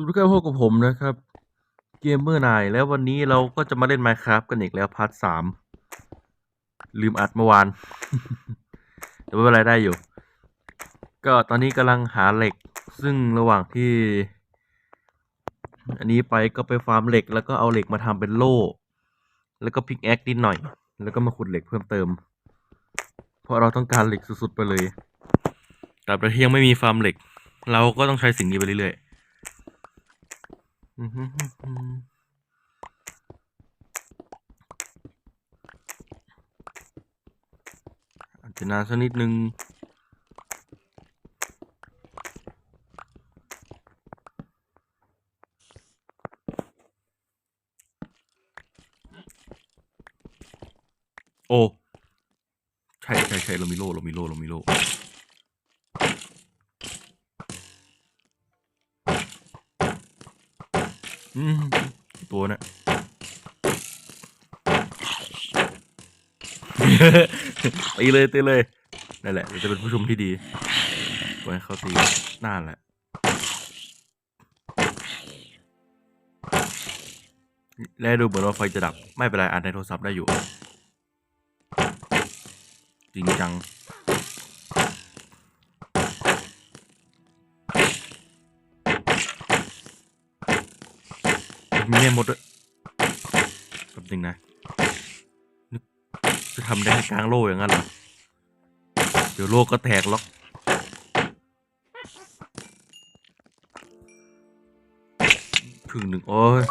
สวัสดีครับพบกับผมนะครับ เกมเมอร์นายแล้ววันนี้เราก็จะมาเล่น Minecraft กันอีกแล้วพาร์ทสามลืมอัดเมื่อวาน แต่ไม่เป็นไรได้อยู่ ก็ตอนนี้กำลังหาเหล็ก ซึ่งระหว่างที่ อันนี้ไปก็ไปฟาร์มเหล็ก แล้วก็เอาเหล็กมาทำเป็นโล่ แล้วก็พิกแอคนิดหน่อย แล้วก็มาขุดเหล็กเพิ่มเติม เพราะเราต้องการเหล็กสุดๆไปเลยแต่ประเทศยังไม่มีฟาร์มเหล็ก เราก็ต้องใช้สิ่งนี้ไปเรื่อยๆ อาจจะนานสักนิดนึงโอ้ ใช่ใช่ใช่เรามีโล่เรามีโล่เรามีโล่ อืมตัวน่ะตีเลยตีเลยนั่นแหละจะเป็นผู้ชมที่ดีปล่อยให้เขาตีน่านแหละและดูเหมือนว่าไฟจะดับ ไม่เป็นไรอ่านในโทรศัพท์ได้อยู่ จริงจัง มีแม่มดด้วยแป๊บนึงนะนึกจะทำได้กลางโลกอย่างนั้นเหรอ เดี๋ยวโลกก็แตกหรอกครึ่งหนึ่งโอ้ย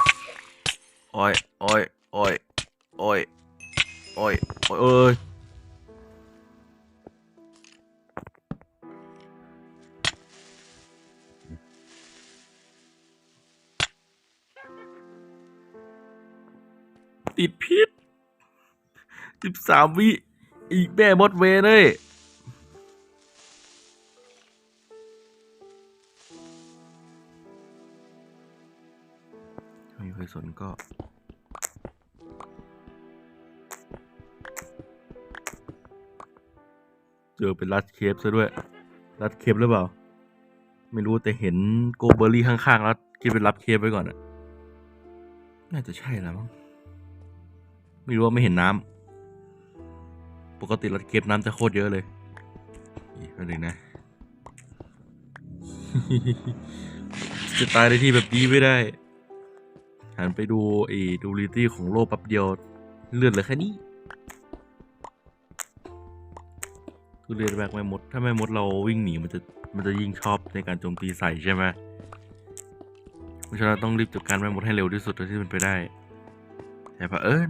โอ้ยโอ้ยโอ้ยโอ้ยโอ้ยโอ้ย ติดพิษสิบสามวิ อีกแม่มดเวเลยถ้ามีใครสนก็เจอเป็นรัดเคปซะด้วย รัดเคปหรือเปล่า ไม่รู้แต่เห็นโกเบอร์รี่ข้างๆ แล้วคิดเป็นรับเคปไว้ก่อนอะน่าจะใช่แล้วมั้ง ไม่รู้ว่าไม่เห็นน้ำปกติรัดเคปน้ำจะโคตรเยอะเลยนี่นึงนะ จะตายในที่แบบนี้ไม่ได้ หันไปดูไอ้ดูริตี้ของโลกแป๊บเดียว เลือดเหลือแค่นี้คือเรียนแบกไม่มด ถ้าไม่มดเราวิ่งหนีมันจะมันจะยิ่งชอบในการโจมตีใส่ใช่ไหมเพราะฉะนั้นต้องรีบจัดการแม่มดให้เร็วที่สุดเท่าที่เป็นไปได้ แต่เผอิญ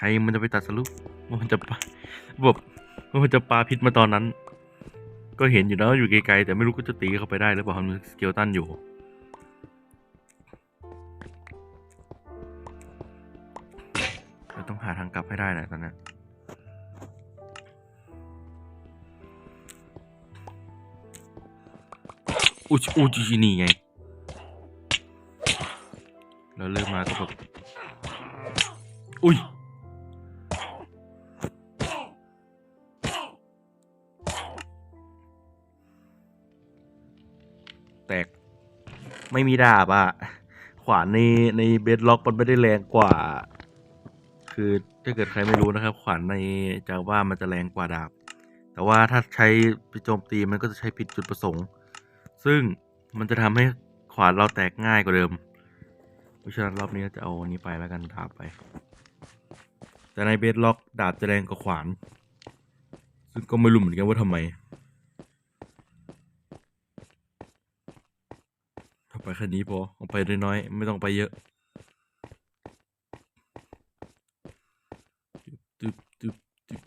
ใครมันจะไปตัดสรุปว่ามันจะปาแบบว่ามันจะปาพิษมาตอนนั้น ก็เห็นอยู่นะว่าอยู่ไกลๆแต่ไม่รู้ก็จะตีเข้าไปได้หรือเปล่ามันสเกลตันอยู่เราต้องหาทางกลับให้ได้แหละตอนนี้อุยอุยนี่ไงแล้วเริ่มมาก็แบบอุ้ย ไม่มีดาบอะขวานในในเบดล็อกมันไม่ได้แรงกว่า คือถ้าเกิดใครไม่รู้นะครับ ขวานในจาว่ามันจะแรงกว่าดาบ แต่ว่าถ้าใช้ไปโจมตีมันก็จะใช้ผิดจุดประสงค์ ซึ่งมันจะทำให้ขวานเราแตกง่ายกว่าเดิมเพราะฉะนั้นรอบนี้จะเอาอันนี้ไปแล้วกันดาบไป แต่ในเบสล็อกดาบจะแรงกว่าขวาน ซึ่งก็ไม่รู้เหมือนกันว่าทำไมถ้า ไปแค่นี้พอเอาไปน้อยๆไม่ต้องไปเยอะจึ๊บจึ๊บจึ๊บ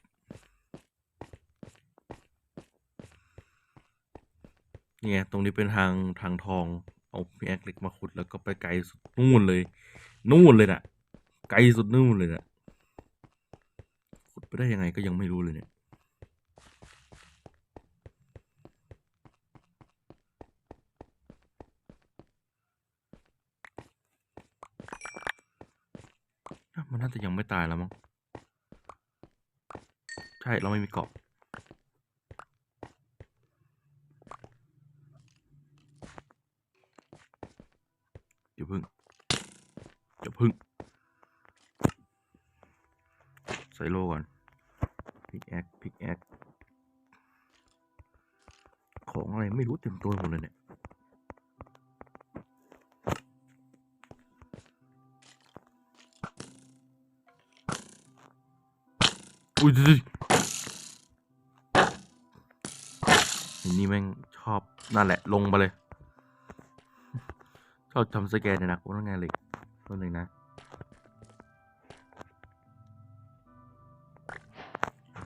นี่ไงตรงนี้เป็นทางทางทอง เอาพี่แอคเล็กมาขุดแล้วก็ไปไกลสุดนู่นเลย นู่นเลยน่ะ ไกลสุดนู่นเลยน่ะขุดไปได้ยังไงก็ยังไม่รู้เลยเนี่ย มันน่าจะยังไม่ตายแล้วมั้ง ใช่ เราไม่มีเกาะอย่าพึ่งอย่าพึ่ง ใส่โลก่อนพิกแอคพิกแอคของอะไรไม่รู้เต็มตัวหมดเลยเนี่ย อุ้ยสินี่แม่งชอบนั่นแหละ ลงมาเลย ชอบทำสแกนเนี่ยนะกูต้องไงเลยตัวหนึ่งนะ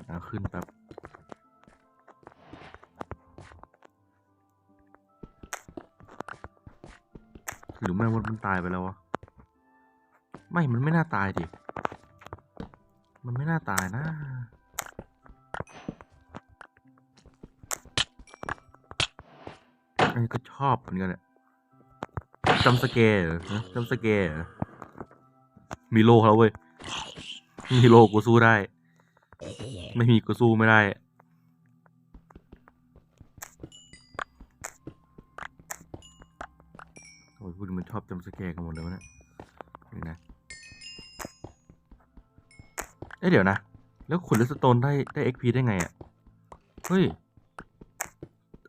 เอาขึ้นแป๊บหรือแม่มดมันตายไปแล้ววะ ไม่ มันไม่น่าตายดิ ไม่น่าตายนะอันนี้ก็ชอบเหมือนกันเนี่ยจำสเกร์เหรอฮะจำสเกร์เหรอมีโลแล้วเว้ย มีโลกูสู้ได้ ไม่มีกูสู้ไม่ได้โอ้ยพูดมันชอบจำสเกร์กันหมดเลยวะเนี่ย เอ้ยเดี๋ยวนะ แล้วขุนเลสโตนได้ได้ XP ได้ไงอะ เฮ้ย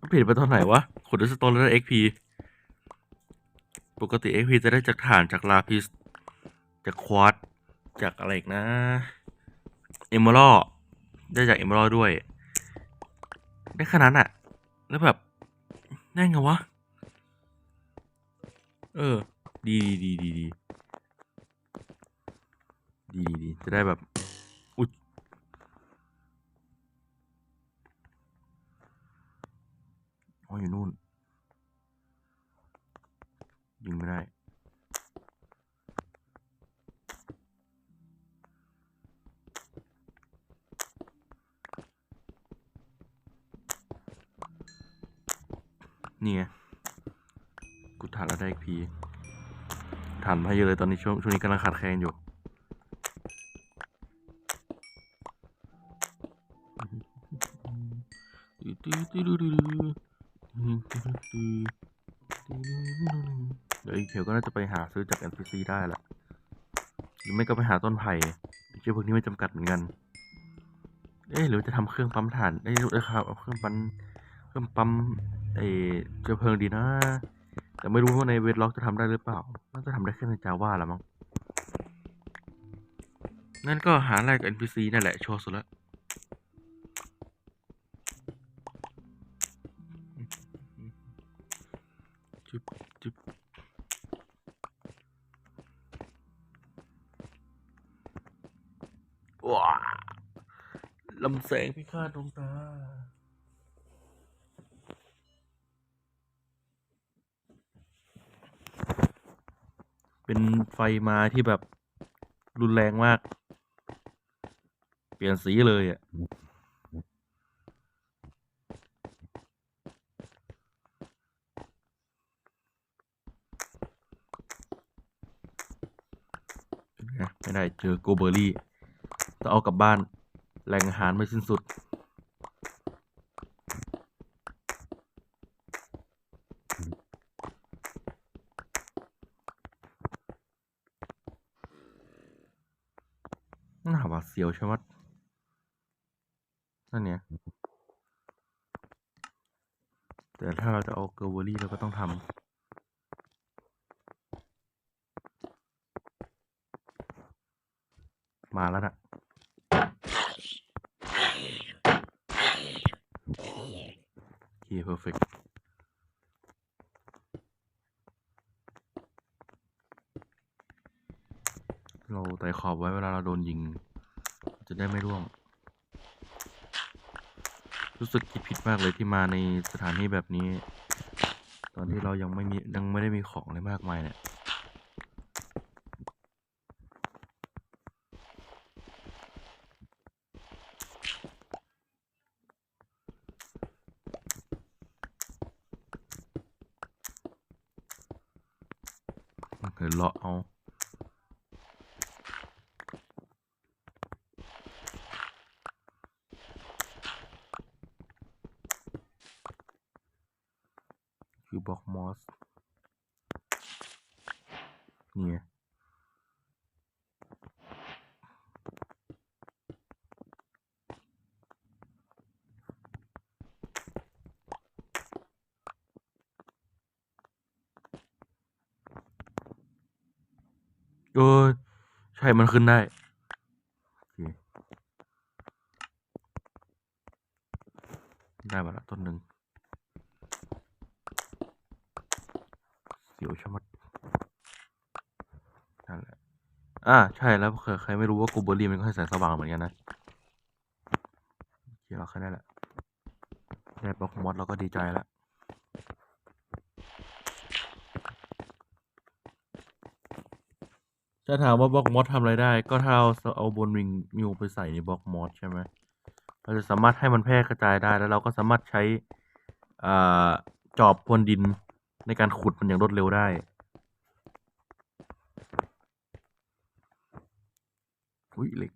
อัปเดไปตอนไหนวะ ขุนเลสโตนแล้วได้ XP ปกติ XP จะได้จากฐานจากลาพิส จากควอตจากอะไรอีกนะ เอมมอลได้จากเอมมอลด้วย ได้ขนาดนั้นอะแล้วแบบได้ไงวะ เออ ดีดีดีดีดีดีดีจะได้แบบ อุ๊ย ออยู่นู่น ยิงไม่ได้นี่ไงกูถ่านแล้วได้อีกพีถ่านมาเยอะเลยตอนนี้ช่วงช่วงนี้กำลังขาดแคลนอยู่ เดี๋ยวอีกเขียวก็น่าจะไปหาซื้อจาก NPC ได้ละหรือไม่ก็ไปหาต้นไผ่เชื่อพวกนี้ไม่จำกัดเหมือนกัน เอ๊ะหรือจะทำเครื่องปั๊มถ่านเอ้ยเอ้ยครับเอาเครื่องปั๊มเครื่องปั๊มเอเชื้อเพลิงดีนะ แต่ไม่รู้ว่าในเวทล็อกจะทำได้หรือเปล่าน่าจะทำได้แค่ในจาว่าละมั้งงั้นก็หาแรกกับ NPC นั่นแหละชัวร์สุดละ ลำแสงพิฆาตดวงตา เป็นไฟมาที่แบบ รุนแรงมาก เปลี่ยนสีเลยอะนะไม่ได้เจอโกเบอรี่ต้องเอากลับบ้าน แหล่งอาหารไม่สิ้นสุดน่าหวาดเสียวใช่ไหมนั่นเนี่ย แต่ถ้าเราจะเอาเกอร์เบอรี่เราก็ต้องทำมาแล้วนะโอ เคเพอร์เฟกเราไต่ขอบไว้เวลาเราโดนยิง จะได้ไม่ร่วง รู้สึกคิดผิดมากเลยที่มาในสถานที่แบบนี้ ตอนที่เรายังไม่มียังไม่ได้มีของอะไรมากมายเนี่ย เดี๋ยวเลาะเอา คือบล็อกมอส นี่ไง เออใช่มันขึ้นได้โอเคได้มาละต้นหนึ่งเสียวชะมัดนั่นแหละอ่าใช่แล้วเผื่อใครไม่รู้ว่ากูเบอร์รี่มันก็ให้แสงสว่างเหมือนกันนะโอเคเราแค่ได้แหละได้บล็อกมอสเราก็ดีใจแล้ว ถ้าถามว่าบล็อกมอสทำอะไรได้ ก็ถ้าเราเอาบนวิงมิวไปใส่ในบล็อกมอสใช่ไหมเราจะสามารถให้มันแพร่กระจายได้แล้วเราก็สามารถใช้อ่าจอบพรวนดินในการขุดมันอย่างรวดเร็วได้ อุ้ยเหล็ก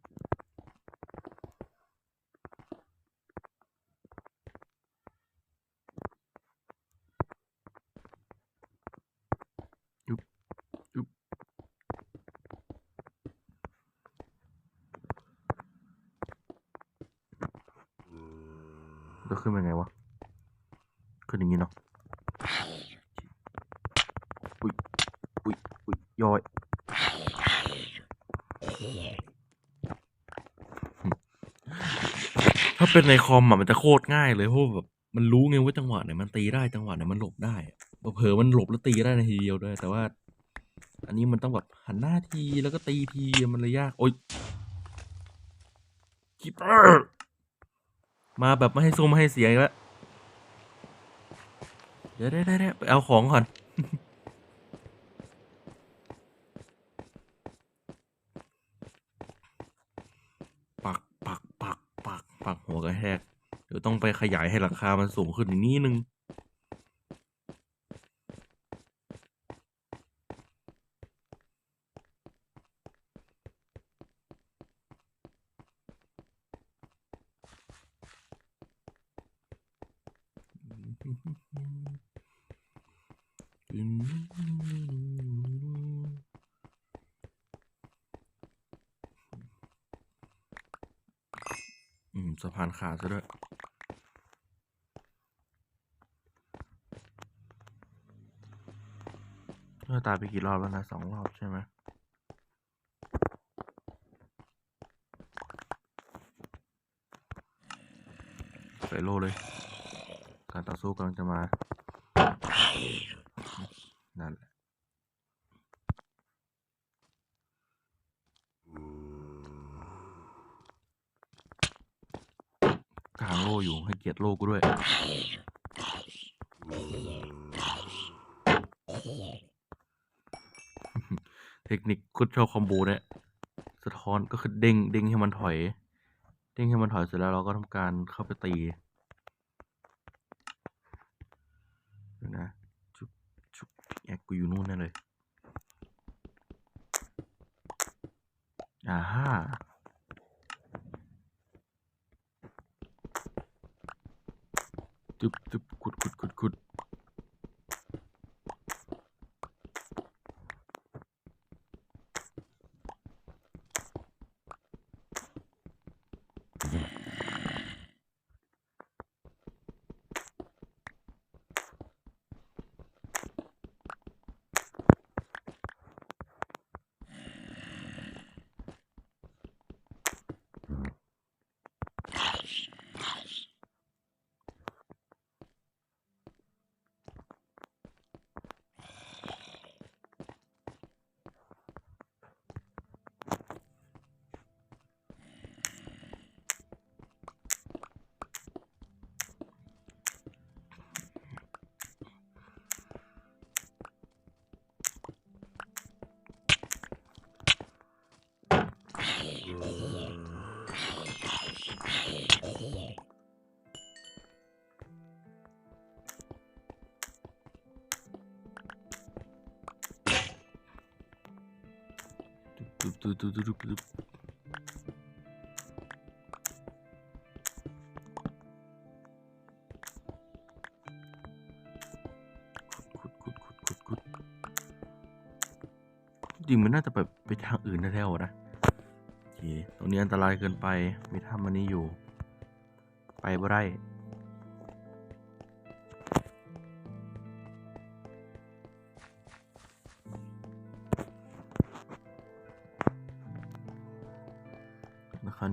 จะขึ้นเป็นไงวะ ขึ้นอย่างงี้เนาะอุ้ยอุ้ยอุ้ยย้อยถ้าเป็นในคอมอะมันจะโคตรง่ายเลยเพราะแบบมันรู้ไงว่าจังหวะไหนมันตีได้จังหวะไหนมันหลบได้อเผลอมันหลบแล้วตีได้ในทีเดียวด้วย แต่ว่า อันนี้มันต้องแบบหันหน้าทีแล้วก็ตีทีมันเลยยาก โอ๊ยคิปเปอร์ มาแบบไม่ให้ซูมไม่ให้เสียงแล้วเดี๋ยวได้ได้ไปเอาของก่อน ปักปักปักปักปักหัวกระแทกเดี๋ยวต้องไปขยายให้ราคามันสูงขึ้นอีกนิดนึง อืม สะพานขาดซะด้วยเราตายไปกี่รอบแล้วนะสองรอบใช่ไหมใส่โล่เลย การต่อสู้กำลังจะมา นั่นแหละ กลาง โล่อยู่ให้เกียรติโล่กูด้วย เทคนิคคุดชอบคอมโบเนี่ยสะท้อนก็คือเด้งเด้งให้มันถอย เด้งให้มันถอยเสร็จแล้วเราก็ทำการเข้าไปตีเดี๋ยวนะ ชุบชุบแอกกูอยู่นู่นแน่เลย อ่าฮ่า จุบจุบขุด จุบจุบจุบจุบจุบจุบขุดขุดขุดขุดขุดจริงมันน่าจะแบบไปทางอื่นแท้ๆนะโอเคตรงนี้อันตรายเกินไป มีถ้ำอันนี้อยู่ ไปบ่ได้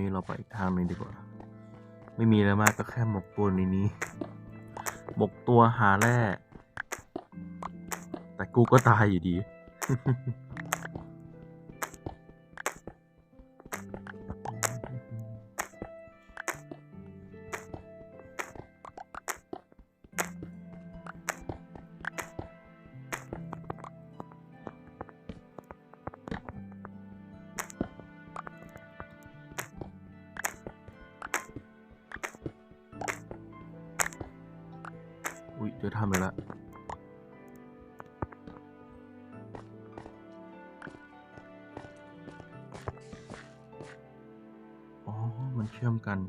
นี้เราไปทางนึ่งดีกว่า ไม่มีอะไรมากก็แค่หมกตัวในนี้ หมกตัวหาแร่แต่กูก็ตายอยู่ดี เชื่อมกัน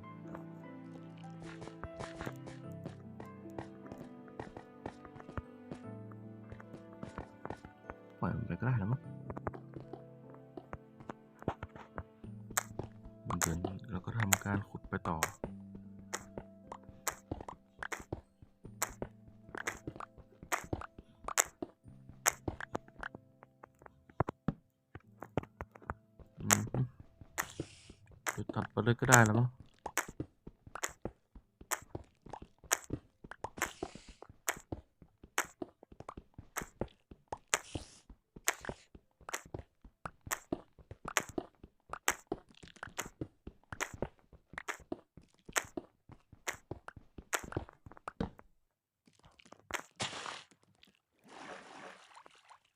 ตัดไปเลยก็ได้แล้วมั้ง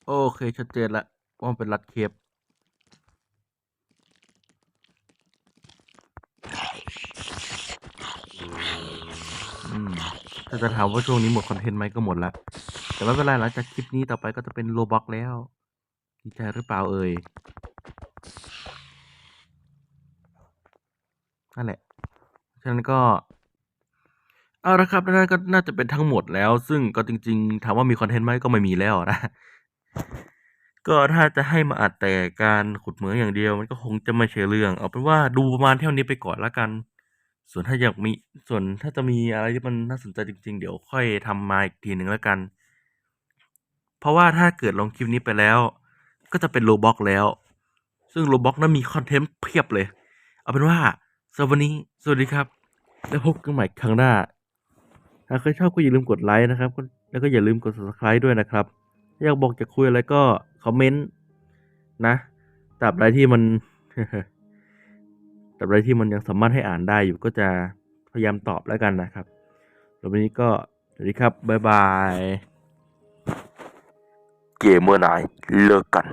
โอเค ชัดเจนละว่ามันเป็นรัดเคป อืมถ้าจะถามว่าช่วงนี้หมดคอนเทนต์ไหมก็หมดละแต่ไม่เป็นไรหลังจากคลิปนี้ต่อไปก็จะเป็นโลบ็อกแล้วดีใจหรือเปล่าเอ่ยนั่นแหละฉะนั้นก็เอาละครับนั่นก็น่าจะเป็นทั้งหมดแล้ว ซึ่งก็จริง ๆ ถามว่ามีคอนเทนต์ไหมก็ไม่มีแล้วนะ ก็ถ้าจะให้มาอัดแต่การขุดเหมืองอย่างเดียว มันก็คงจะไม่ใช่เรื่อง เอาเป็นว่าดูประมาณเท่านี้ไปก่อนละกัน ส่วนถ้าอยากมี ส่วนถ้าจะมีอะไรที่มันน่าสนใจจริง ๆ เดี๋ยวค่อยทำมาอีกทีหนึ่งแล้วกัน เพราะว่าถ้าเกิดลงคลิปนี้ไปแล้ว ก็จะเป็นโลบ็อกแล้ว ซึ่งโลบ็อกนั้นมีคอนเทนต์เพียบเลย เอาเป็นว่าสวันนี้สวัสดีครับ แล้วพบกันใหม่ครั้งหน้า ถ้าใครชอบก็อย่าลืมกดไลค์นะครับ แล้วก็อย่าลืมกด subscribe ด้วยนะครับอยากบอกจะคุยอะไรก็คอมเมนต์นะตราบใดที่มัน แต่อะไรที่มันยังสามารถให้อ่านได้อยู่ก็จะพยายามตอบแล้วกันนะครับแล้ววันนี้ก็สวัสดีครับ บ๊ายบาย เกมเมอร์นายเลิกกัน